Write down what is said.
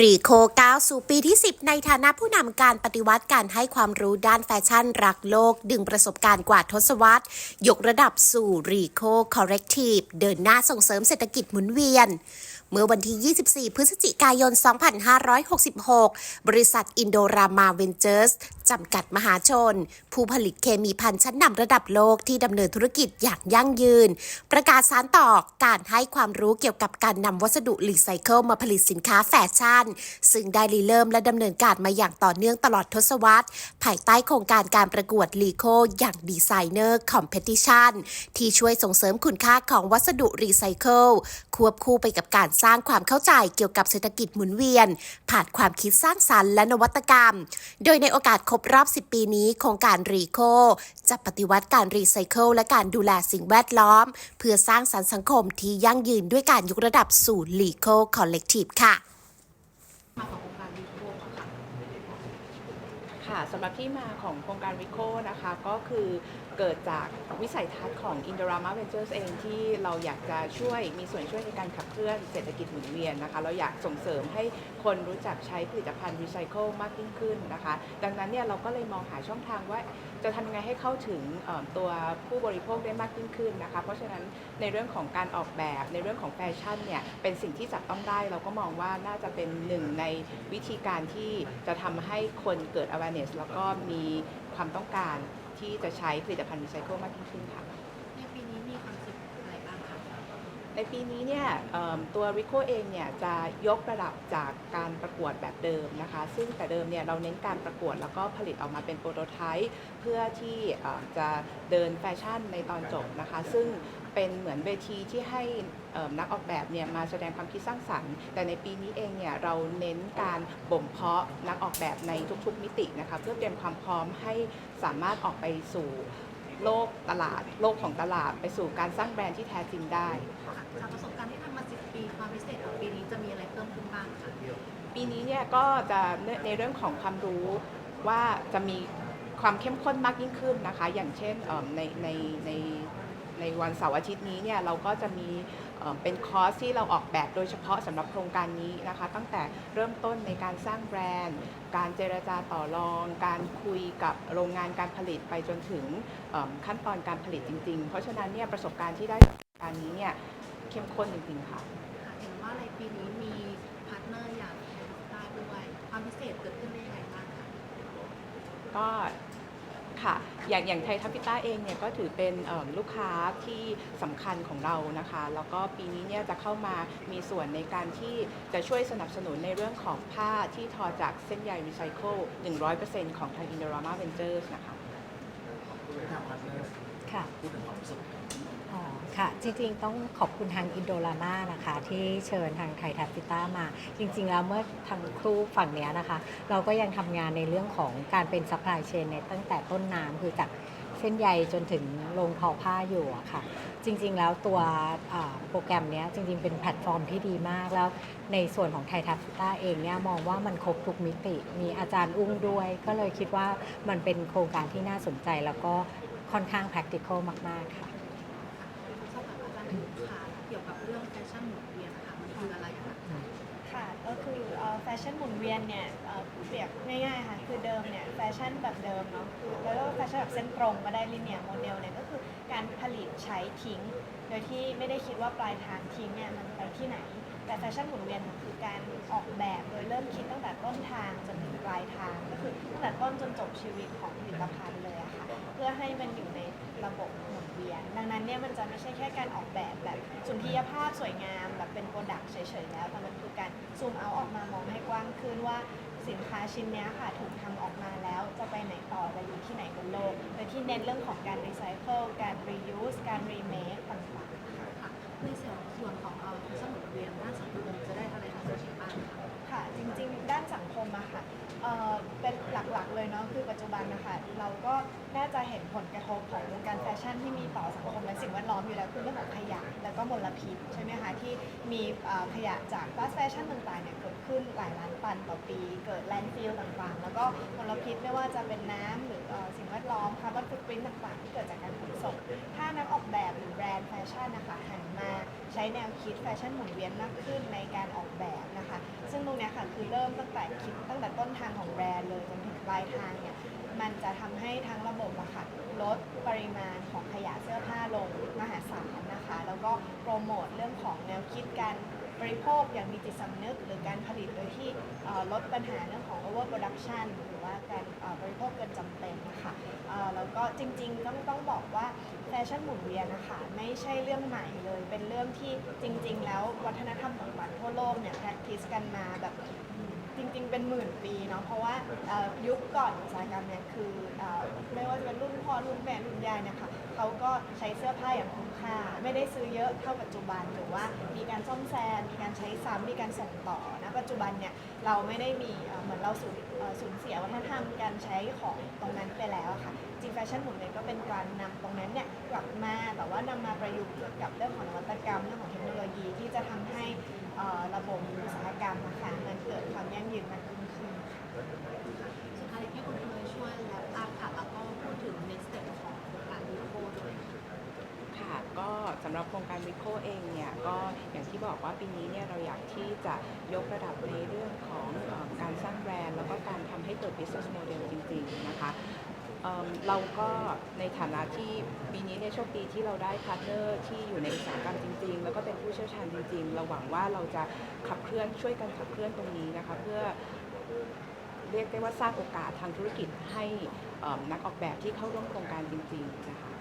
รีโคก้าวสู่ปีที่ 10 ในฐานะผู้นำการปฏิวัติการให้ความรู้ด้านแฟชั่นรักโลก ดึงประสบการณ์กว่าทศวรรษ ยกระดับสู่รีโคคอร์เรกทีฟเดินหน้าส่งเสริมเศรษฐกิจหมุนเวียน เมื่อวันที่ 24 พฤศจิกายน 2566 บริษัทอินโดรามาเวนเจอร์สจำกัดมหาชน ผู้ผลิตเคมีพันชั้นนำระดับโลกที่ดำเนินธุรกิจอย่างยั่งยืน ประกาศสารต่อการให้ความรู้เกี่ยวกับการนำวัสดุรีไซเคิลมาผลิตสินค้าแฟชั่น ซึ่งได้ริเริ่มและดำเนินการมาอย่างต่อเนื่องตลอดทศวรรษ ภายใต้โครงการการประกวดลีโคอย่างดีไซเนอร์คอมเพติชันที่ช่วยส่งเสริมคุณค่าของวัสดุรีไซเคิลควบคู่ไปกับการสร้างความเข้าใจเกี่ยวกับเศรษฐกิจหมุนเวียน ผ่านความคิดสร้างสรรค์และนวัตกรรม โดยในโอกาสครบรอบ 10 ปีนี้โครงการรีโคจะปฏิวัติการรีไซเคิลและการดูแลสิ่งแวดล้อม เพื่อสร้างสรรค์สังคมที่ยั่งยืนด้วยการยกระดับสู่รีโคคอลเลกทีฟค่ะ มาของโครงการวีโคค่ะ ค่ะสำหรับที่มาของโครงการวิโคนะคะก็คือเกิดจากวิสัยทัศน์ของ Indorama Ventures เองที่เราอยากจะช่วยมีส่วนช่วยในการขับเคลื่อนเศรษฐกิจหมุนเวียนนะคะเราอยากส่งเสริมให้คนรู้จักใช้ผลิตภัณฑ์รีไซเคิลมากยิ่งขึ้นนะคะ ดังนั้นเนี่ยเราก็เลยมองหาช่องทางว่าจะทำยังไงให้เข้าถึงตัวผู้บริโภคได้มากยิ่งขึ้นนะคะ เพราะฉะนั้นในเรื่องของการออกแบบในเรื่องของแฟชั่นเนี่ยเป็นสิ่งที่จับต้องได้เราก็มองว่าน่าจะเป็นหนึ่งในวิธีการที่จะทำให้คนเกิด awareness แล้วก็มีความต้องการที่จะใช้ผลิตภัณฑ์รีไซเคิลมากยิ่งขึ้นค่ะ ในปีนี้มีคอนเซ็ปต์อะไรบ้างคะ ในปีนี้เนี่ยเอิ่มตัว Rico เองเนี่ยจะยกระดับจากการประกวดแบบเดิมนะคะ ซึ่งแต่เดิมเนี่ยเราเน้นการประกวดแล้วก็ผลิตออกมาเป็นโปรโตไทป์เพื่อที่เอ่อจะเดินแฟชั่นในตอนจบนะคะ ซึ่งเป็นเหมือนเวทีที่ให้เอิ่มนักออกแบบเนี่ยมาแสดงความคิดสร้างสรรค์ แต่ในปีนี้เองเนี่ยเราเน้นการบ่มเพาะนักออกแบบในทุกๆมิตินะคะ เพื่อเตรียมความพร้อมให้สามารถออกไปสู่ โลกตลาด โลกของตลาดไปสู่การสร้างแบรนด์ที่แท้จริงได้ค่ะจากประสบการณ์ที่ทำมา 10 ปีความพิเศษของปีนี้จะมีอะไรเพิ่มขึ้นบ้างคะปีนี้เนี่ยก็จะในเรื่องของความรู้ว่าจะมีความเข้มข้นมากยิ่งขึ้นนะคะ อย่างเช่นเอิ่มในในใน ในวันเสาร์อาทิตย์นี้เนี่ยเราก็จะมีเอิ่มเป็นคอร์สที่เราออกแบบโดยเฉพาะสำหรับโครงการนี้นะคะ ตั้งแต่เริ่มต้นในการสร้างแบรนด์ การเจรจาต่อรอง การคุยกับโรงงานการผลิตไปจนถึงเอิ่มขั้นตอนการผลิตจริง ๆ เพราะฉะนั้นเนี่ยประสบการณ์ที่ได้จากโครงการนี้เนี่ยเข้มข้นจริงๆค่ะค่ะเห็นว่าในปีนี้มีพาร์ทเนอร์อย่างแอนด์ต้าด้วยความพิเศษเกิดขึ้นได้ยังไงบ้างคะก็ ค่ะ อย่างอย่างไทยทัพพิต้าเองเนี่ยก็ถือเป็นเอิ่มลูกค้าที่สำคัญของเรานะคะ แล้วก็ปีนี้เนี่ยจะเข้ามามีส่วนในการที่จะช่วยสนับสนุนในเรื่องของผ้าที่ทอจากเส้นใยรีไซเคิล 100%ของทาง Indorama Ventures นะคะค่ะอ๋อค่ะ จริงๆ ต้องขอบคุณทางอินโดรามานะคะ ที่เชิญทางไทยทัพฟิต้ามา จริง ๆ แล้วเมื่อทางครูฝั่งเนี้ยนะคะ เราก็ยังทำงานในเรื่องของการเป็นซัพพลายเชนในตั้งแต่ต้นน้ำคือจากเส้นใยจนถึงโรงทอผ้าอยู่อะค่ะ จริง ๆ แล้วตัวอ่าโปรแกรมเนี้ยจริง ๆ เป็นแพลตฟอร์มที่ดีมาก แล้วในส่วนของไทยทัพฟิต้าเองเนี่ยมองว่ามันครบทุกมิติ มีอาจารย์อุ้งด้วย ก็เลยคิดว่ามันเป็นโครงการที่น่าสนใจแล้วก็ค่อนข้าง practical มากๆค่ะ อบถามอาเกี่ยวกับเรื่องแฟชั่นหมุนเวียนนะคะมันคืออะไรคะค่ะก็คือเอ่อแฟชั่นหมุนเวียนเนี่ยเอ่อเปรียบง่ายๆค่ะคือเดิมเนี่ยแฟชั่นแบบเดิมเนาะคือแล้วก็แฟชั่นแบบเส้นตรงก็ได้ลิเนียโมเดลเนี่ยก็คือการผลิตใช้ทิ้ง โดยที่ไม่ได้คิดว่าปลายทางทิ้งเนี่ยมันไปที่ไหน แต่แฟชั่นหมุนเวียนคือการออกแบบโดยเริ่มคิดตั้งแต่ต้นทางจนถึงปลายทางก็คือตั้งแต่ต้นจนจบชีวิตของผลิตภัณฑ์เลยอะค่ะเพื่อให้มันอยู่ในระบบ ดังนั้นเนี่ยมันจะไม่ใช่แค่การออกแบบแบบสุนทรียภาพสวยงามแบบเป็นโปรดักต์เฉยๆแล้วแต่มันคือการซูมเอาออกมามองให้กว้างขึ้นว่าสินค้าชิ้นนี้ค่ะถูกทำออกมาแล้วจะไปไหนต่อจะอยู่ที่ไหนบนโลกโดยที่เน้นเรื่องของการรีไซเคิลการ reuse การ remake ต่างๆค่ะในส่วนของเอ่อแฟชั่นหมุนเวียนด้านสังคมจะได้อะไรคะส่วนบ้างคะค่ะจริงๆ ด้านสังคมอะค่ะเป็นหลักๆเลยเนาะคือปัจจุบันนะคะเราก็น่าจะเห็นผลกระ ที่มีต่อสังคมและสิ่งแวดล้อมอยู่แล้วคือเรื่องของขยะแล้วก็มลพิษใช่ไหมคะที่มีเอ่อขยะจากฟาสแฟชั่นต่างๆเนี่ยเกิด หลายล้านตันต่อปี เกิดแลนด์ฟิลต่างๆ แล้วก็มลพิษไม่ว่าจะเป็นน้ำหรือเอ่อสิ่งแวดล้อมคาร์บอนฟุตปรินต่างๆ ที่เกิดจากการขนส่ง ถ้านักออกแบบหรือแบรนด์แฟชั่นนะคะหันมาใช้แนวคิดแฟชั่นหมุนเวียนมากขึ้นในการออกแบบนะคะ ซึ่งตรงเนี้ยค่ะคือเริ่มตั้งแต่คิดตั้งแต่ต้นทางของแบรนด์เลยจนถึงปลายทางเนี่ยมันจะทำให้ทั้งระบบอะค่ะลดปริมาณของขยะเสื้อผ้าลงมหาศาลนะคะ โปรโมทเรื่องของแนวคิดการบริโภคอย่างมีจิตสำนึก หรือการผลิตโดยที่ลดปัญหาเรื่องของ over production หรือว่าการบริโภคเกินจำเป็นนะคะเอ่อแล้วก็จริงๆต้องต้องบอกว่าแฟชั่นหมุนเวียนนะคะไม่ใช่เรื่องใหม่เลย เป็นเรื่องที่จริง ๆ แล้ววัฒนธรรมต่างๆทั่วโลกเนี่ย practice กันมาแบบจริงๆ เป็นหมื่นปีเนาะเพราะว่ายุคก่อนอุตสาหกรรมเนี่ยคือเอ่อไม่ว่าจะเป็นรุ่นพ่อรุ่นแม่รุ่นยายเนี่ยค่ะ เขาก็ใช้เสื้อผ้าอย่างคุ้มค่า ไม่ได้ซื้อเยอะเท่าปัจจุบันหรือว่ามีการซ่อมแซมมีการใช้ซ้ำมีการส่งต่อนะปัจจุบันเนี่ยเราไม่ได้มีเอ่อเหมือนเราสูญเอ่อสูญเสียวัฒนธรรมการใช้ของตรงนั้นไปแล้วอะค่ะจริงแฟชั่นหมุนเวียก็เป็นการนำตรงนั้นเนี่ยกลับมาแต่ว่านำมาประยุกต์กับเรื่องของนวัตกรรมเรื่องของเทคโนโลยีที่จะทำให้เอ่อระบบอุตสาหกรรมนะคะมันเกิดความยั่งยืนมากยิ่งขึ้นค่ะ สุดท้ายให้คุณเคยช่วยแลปอัพค่ะแล้วก็พูดถึง next step ของโครงการวิโก้ด้วยค่ะ ค่ะก็สำ หรับโครงการวิโคเองเนี่ยก็อย่างที่บอกว่าปีนี้เนี่ยเราอยากที่จะยกระดับในเรื่องของอการสร้างแบรนด์ แล้วก็การทำให้เกิด business model จริงๆนะคะเเราก็ในฐานะที่ปีนี้เนี่ยโชคดีที่เราได้พาร์ทเนอร์ที่อยู่ในอุตสาหกรรมจริงๆ แล้วก็เป็นผู้เชี่ยวชาญจริงๆ เราหวังว่าเราจะขับเคลื่อนช่วยกันขับเคลื่อนตรงนี้นะคะเพื่อเรียกได้ว่าสร้างโอกาสทางธุรกิจให้นักออกแบบที่เข้าร่วมโครงการจริงๆนะคะ